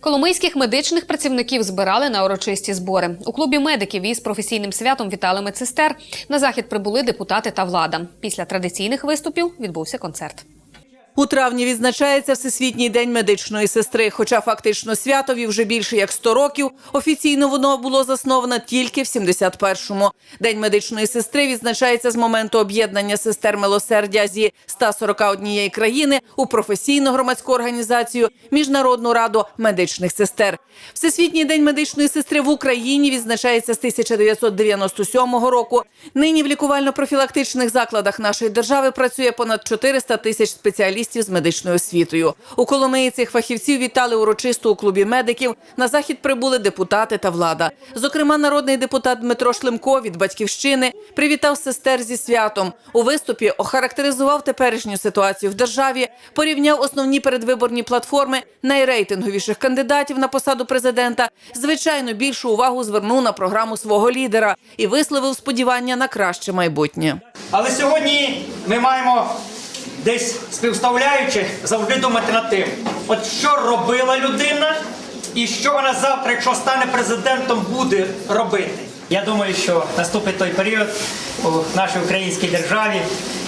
Коломийських медичних працівників збирали на урочисті збори. У клубі медиків із професійним святом вітали медсестер. На захід прибули депутати та влада. Після традиційних виступів відбувся концерт. У травні відзначається Всесвітній день медичної сестри. Хоча фактично святові вже більше як 100 років. Офіційно воно було засновано тільки в 71-му. День медичної сестри відзначається з моменту об'єднання сестер милосердя зі 141 країни у професійну громадську організацію Міжнародну раду медичних сестер. Всесвітній день медичної сестри в Україні відзначається з 1997 року. Нині в лікувально-профілактичних закладах нашої держави працює понад 400 тисяч спеціалістів з медичною освітою. У Коломиї цих фахівців вітали урочисто у клубі медиків. На захід прибули депутати та влада. Зокрема, народний депутат Дмитро Шлемко від батьківщини привітав сестер зі святом. У виступі охарактеризував теперішню ситуацію в державі, порівняв основні передвиборні платформи найрейтинговіших кандидатів на посаду президента. Звичайно, більшу увагу звернув на програму свого лідера і висловив сподівання на краще майбутнє. Але сьогодні ми маємо десь співставляючи завжди думати над тим, от що робила людина і що вона завтра, якщо стане президентом, буде робити. Я думаю, що наступить той період у нашій українській державі,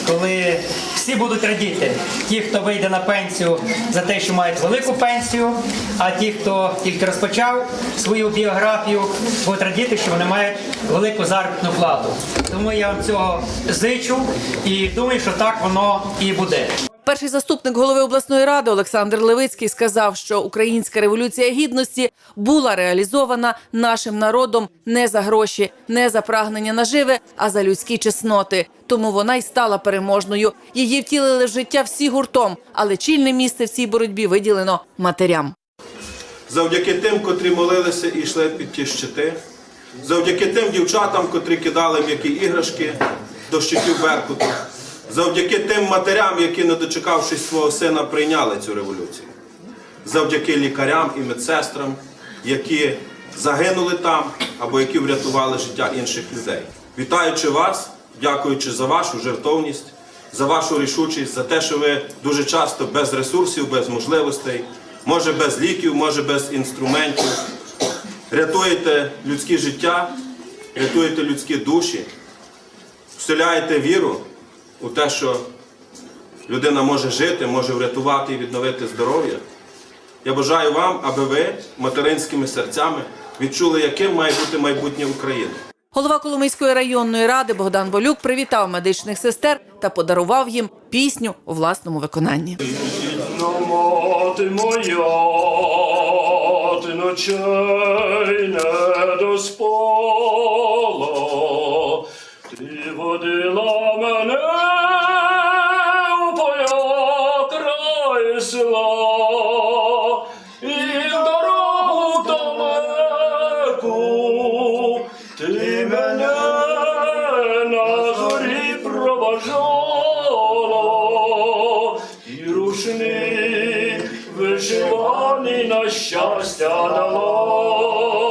коли всі будуть радіти. Ті, хто вийде на пенсію за те, що мають велику пенсію, а ті, хто тільки розпочав свою біографію, будуть радіти, що вони мають велику заробітну плату. Тому я вам цього зичу і думаю, що так воно і буде. Перший заступник голови обласної ради Олександр Левицький сказав, що українська революція гідності була реалізована нашим народом не за гроші, не за прагнення наживи, а за людські чесноти. Тому вона й стала переможною. Її втілили в життя всі гуртом, але чільне місце в цій боротьбі виділено матерям. завдяки тим, котрі молилися і йшли під ті щити, завдяки тим дівчатам, котрі кидали м'які іграшки до щитів Беркуту, завдяки тим матерям, які, не дочекавшись свого сина, прийняли цю революцію, завдяки лікарям і медсестрам, які загинули там або які врятували життя інших людей. Вітаючи вас, дякуючи за вашу жертовність, за вашу рішучість, за те, що ви дуже часто без ресурсів, без можливостей, може без ліків, може без інструментів, рятуєте людське життя, рятуєте людські душі, вселяєте віру у те, що людина може жити, може врятувати і відновити здоров'я. Я бажаю вам, аби ви материнськими серцями відчули, яким має бути майбутнє України. Голова Коломийської районної ради Богдан Болюк привітав медичних сестер та подарував їм пісню у власному виконанні. Ну, мати моя, ти ночей не доспала, ти водила вишиваний на щастя дала.